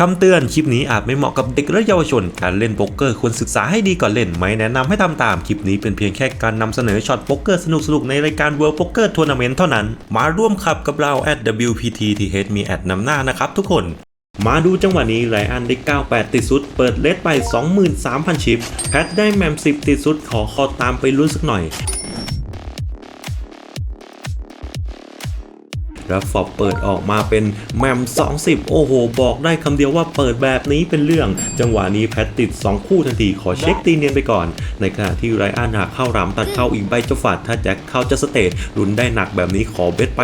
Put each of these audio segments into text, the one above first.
คำเตือนคลิปนี้อาจไม่เหมาะกับเด็กและเยาวชน การเล่นโป๊กเกอร์ควรศึกษาให้ดีก่อนเล่น ไม่แนะนำให้ทำตาม คลิปนี้เป็นเพียงแค่การนำเสนอช็อตโป๊กเกอร์สนุกๆ ในรายการ World Poker Tournament เท่านั้น มาร่วมขับกับเรา at WPTTH มีแอดนำหน้านะครับทุกคนมาดูจังหวะนี้ไรอันได้ 98 ติดสุด เปิดเลสไป 23,000 ชิป แพทได้แมม 10 ติดสุด ขอคอตามไปลุ้นสักหน่อย แล้วฟอบเปิดออกมาเป็นแมม 20 โอ้โห บอกได้คำเดียวว่าเปิดแบบนี้เป็นเรื่อง จังหวะนี้แพทติด 2 คู่ทันที ขอเช็คตีเนียนไปก่อน ในขณะที่ไรอันหากเข้ารำตัดเข้าอีกใบจะฝาดถ้าแจ็คเข้าจะสเตทลุ้นได้หนักแบบนี้ขอเบสไป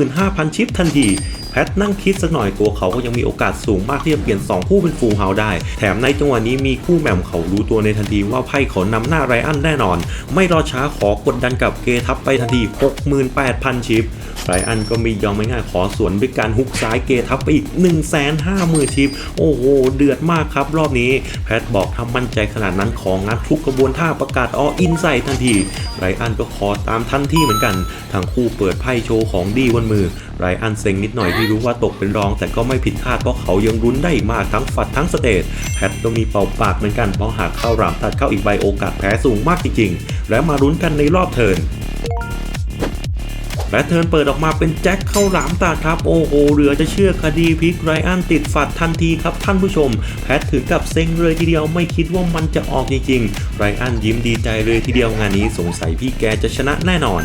25,000 ชิปทันทีแพทนั่งคิดสักหน่อยตัวเขาก็ยังมีโอกาสสูงมากที่จะเปลี่ยน 2 คู่เป็นฟูลเฮาได้ แถมในจังหวะนี้มีคู่แหม่มเขารู้ตัวในทันทีว่าไพ่เขานำหน้าไรอันแน่นอน ไม่รอช้าขอกดดันกับเกทับไปทันที 68,000 ชิปไรอันก็ม่ยอมไม่ง่ายขอสวนด้วยการฮุกซ้ายเกทับไปอีก 1 5 0 0 0 0ชิป โอ้โห เดือดมากครับรอบนี้ แพทบอกถ้ามั่นใจขนาดนั้นของงัดทุกกระบวนท่าประกาศออินใส่ทันทีไรอันก็ขอตามทันที่เหมือนกันทั้งคู่เปิดไพ่โชว์ของดีบนมือ ไรอันเซ็งนิดหน่อยที่รู้ว่าตกเป็นรอง แต่ก็ไม่ผิดคาดเพราะเขายังรุ้นได้อีกมากทั้งฝัดทั้งสเตทแพทก็มีเป่าปากเหมือนกันเพราะหากเข้ารามตัดเข้าอีกใบโอกาสแพ้สูงมากจริงๆ และมารุ้นกันในรอบเทิร์นและเทิร์นเปิดออกมาเป็นแจ็คเข้าหลามตาครับโอ้โหเหลือจะเชื่อคดีพลิกไรอันติดฝัดทันทีครับท่านผู้ชม แพทถึงกับเซ็งเลยทีเดียวไม่คิดว่ามันจะออกจริงๆไรอันยิ้มดีใจเลยทีเดียวงานนี้สงสัยพี่แกจะชนะแน่นอน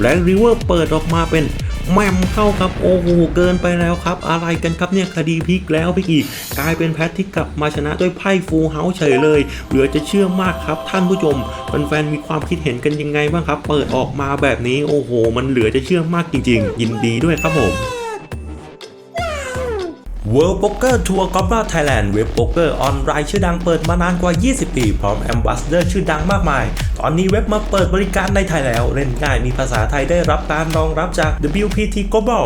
และริเวอร์เปิดออกมาเป็นแมมเข้าครับโอ้โหเกินไปแล้วครับ อะไรกันครับเนี่ยคดีพลิกแล้วพลิกอีก กลายเป็นแพทที่กลับมาชนะด้วยไพ่ฟูลเฮาส์เฉยเลย เหลือจะเชื่อมากครับท่านผู้ชมแฟนๆมีความคิดเห็นกันยังไงบ้างครับ เปิดออกมาแบบนี้โอ้โห มันเหลือจะเชื่อมากจริง ๆ ยินดีด้วยครับผม World Poker Tour g o b l a Thailand เว็บโป๊กเกอร์ออนไลน์ชื่อดังเปิดมานานกว่า 20 ปี พร้อมแอมบาสเดอร์ชื่อดังมากมาย ตอนนี้เว็บมาเปิดบริการในไทยแล้ว เล่นง่ายมีภาษาไทยได้รับการรองรับจาก WPT Global